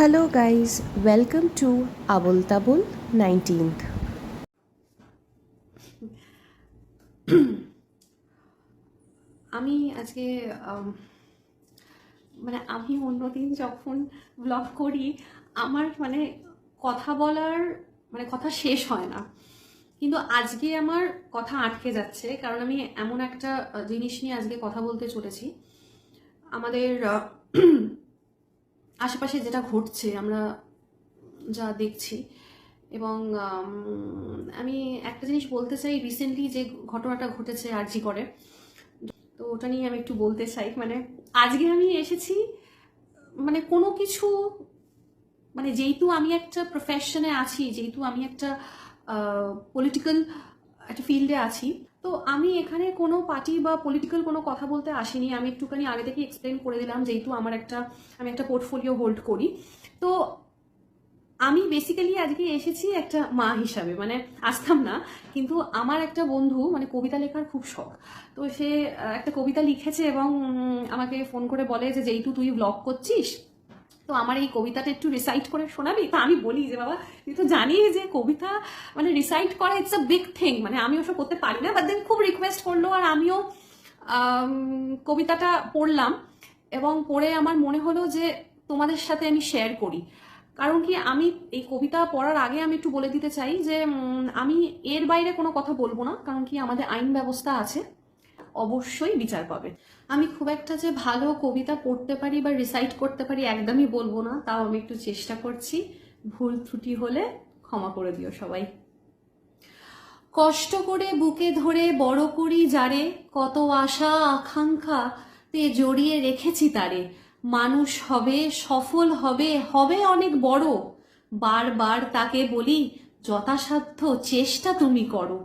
Hello, guys, welcome to Abul Tabul 19th. আমি আজকে মানে আমি অন্যদিন যখন ব্লগ করি আমার মানে কথা বলার মানে কথা শেষ হয় না। কিন্তু আজকে আমার কথা আটকে যাচ্ছে কারণ আমি এমন একটা জিনিস নিয়ে আজকে কথা বলতে চলেছি। আমাদের আশেপাশে যেটা ঘটছে, আমরা যা দেখছি। এবং, আমি একটা জিনিস বলতে চাই রিসেন্টলি যে ঘটনাটা ঘটেছে আরজি করে, তো ওটা নিয়ে আমি একটু বলতে চাই। মানে আজকে আমি এসেছি মানে কোনো কিছু মানে যেহেতু আমি একটা প্রফেশনে আছি, যেহেতু আমি একটা পলিটিক্যাল একটা ফিল্ডে আছি। তো আমি এখানে কোনো পার্টি বা পলিটিক্যাল কোনো কথা বলতে আসিনি। আমি একটুখানি আগে থেকে এক্সপ্লেন করে দিলাম যেহেতু আমার একটা, আমি একটা পোর্টফোলিও হোল্ড করি। তো আমি বেসিক্যালি আজকে এসেছি একটা মা হিসাবে মানে আসতাম না, কিন্তু আমার একটা বন্ধু মানে কবিতা লেখার খুব শখ। তো সে একটা কবিতা লিখেছে এবং আমাকে ফোন করে বলে যে যেহেতু তুই ব্লগ করছিস? তো আমার এই কবিতাটা একটু রিসাইট করে শোনাবি? তো আমি বলি যে, বাবা, তুই তো জানিস যে কবিতা মানে রিসাইট করা ইটস আ বিগ থিং মানে আমি ওসব করতে পারি না বাট দেন খুব রিকোয়েস্ট করল আর আমিও কবিতাটা পড়লাম এবং পড়ে আমার মনে হলো যে তোমাদের সাথে আমি শেয়ার করি। কারণ কি আমি এই কবিতা পড়ার আগে আমি একটু বলে দিতে চাই যে আমি এর বাইরে কোনো কথা বলব না, কারণ কি আমাদের আইন ব্যবস্থা আছে। অবশ্যই বিচার পাবে। আমি খুব একটা যে ভালো কবিতা পড়তে পারি বা রিসাইট করতে পারি একদমই বলব না, তাও আমি একটু চেষ্টা করছি। ভুল ত্রুটি হলে ক্ষমা করে দিও সবাই। কষ্ট করে বুকে ধরে বড় করি যারে, কত আশা, আকাঙ্ক্ষা, তে জড়িয়ে রেখেছি তারে। মানুষ হবে, সফল হবে হবে অনেক বড়। বারবার তাকে বলি, যথাসাধ্য চেষ্টা তুমি করো।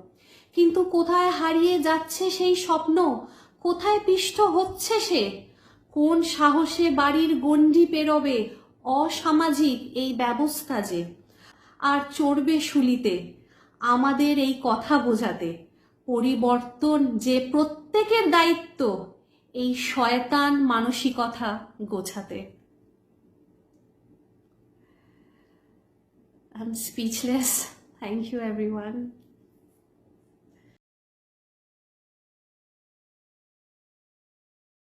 কিন্তু কোথায় হারিয়ে যাচ্ছে সেই স্বপ্ন? কোথায় পিষ্ট হচ্ছে সে? কোন সাহসে বাড়ির গণ্ডি পেরোবে অসামাজিক এই ব্যবস্থা যে? আর চড়বে শুলিতে আমাদের এই কথা বোঝাতে। পরিবর্তন যে প্রত্যেকের দায়িত্ব এই শয়তান মানসিকতা গোছাতে। I'm speechless. Thank you, everyone.